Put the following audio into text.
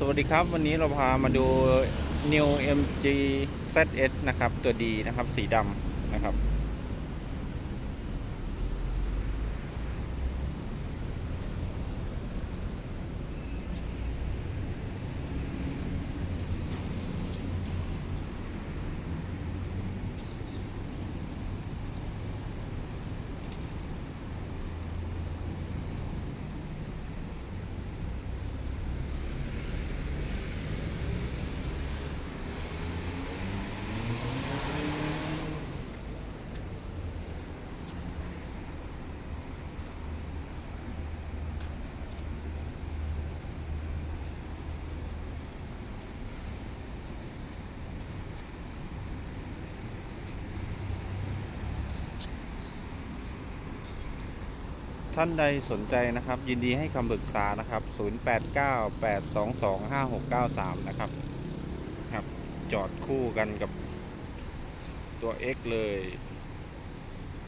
สวัสดีครับ วันนี้เราพามาดู New MG ZS นะครับ ตัวดีนะครับ สีดำนะครับ ท่านใดสนใจนะครับ ยินดีให้คำปรึกษานะครับ 0898225693 นะครับครับ จอดคู่กันกับตัว X เลย